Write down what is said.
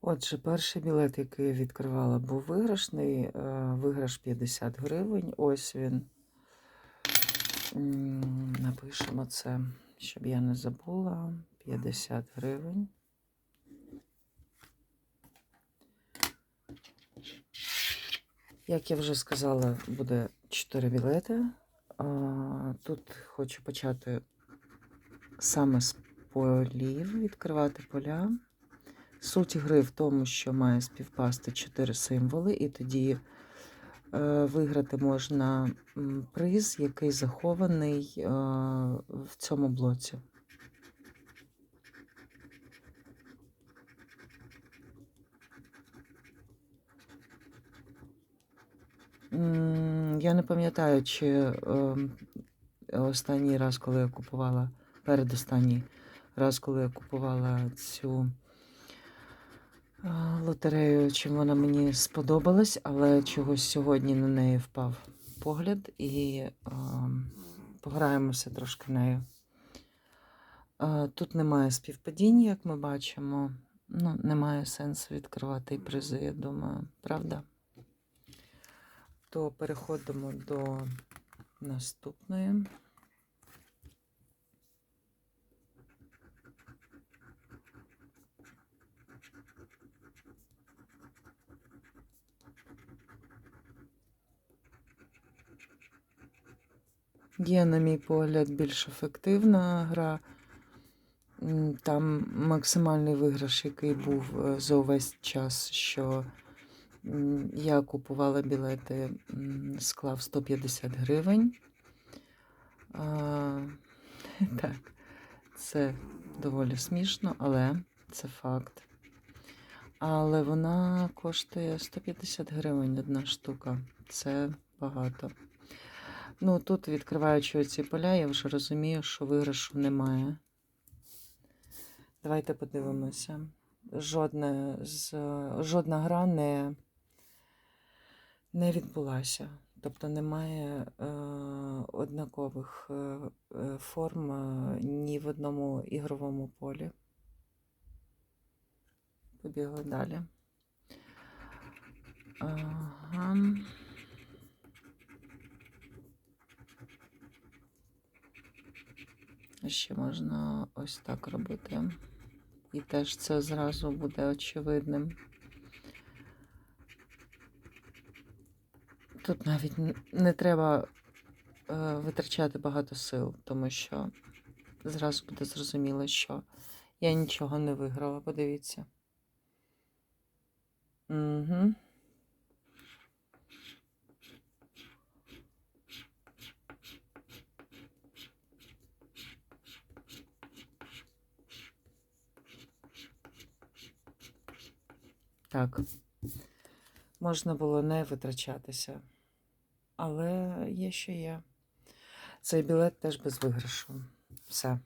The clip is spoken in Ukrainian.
Отже, перший білет, який я відкривала, був виграшний. е, Виграш 50 гривень. Ось він. Напишемо це, щоб я не забула. 50 гривень. Як я вже сказала, буде 4 білети. Тут хочу почати саме з полів, відкривати поля. Суть гри в тому, що має співпасти 4 символи, і тоді е, виграти можна приз, який захований е, в цьому блоці. Я не пам'ятаю, чи ем, останній раз, коли я купувала, передостанній раз, коли я купувала цю лотерею, чим вона мені сподобалась, але чогось сьогодні на неї впав погляд і ем, пограємося трошки нею. Е, Тут немає співпадінь, як ми бачимо. Ну, немає сенсу відкривати і призи, я думаю, правда? То переходимо до наступної. Є, на мій погляд, більш ефективна гра. Там максимальний виграш, який був е, за увесь час, що я купувала білети, склав 150 гривень. А, так, це доволі смішно, але це факт. Але вона коштує 150 гривень одна штука. Це багато. Ну, тут, відкриваючи ці поля, я вже розумію, що виграшу немає. Давайте подивимося. Жодна, з, жодна гра не, не відбулася. Тобто немає е, однакових е, е, форм е, ні в одному ігровому полі. Побігли далі. Ага. Ще можна ось так робити. І теж це зразу буде очевидним. Тут навіть не треба е, витрачати багато сил, тому що зразу буде зрозуміло, що я нічого не виграла. Подивіться. Угу. Так. Можна було не витрачатися. Але є що є. Цей білет теж без виграшу. Все.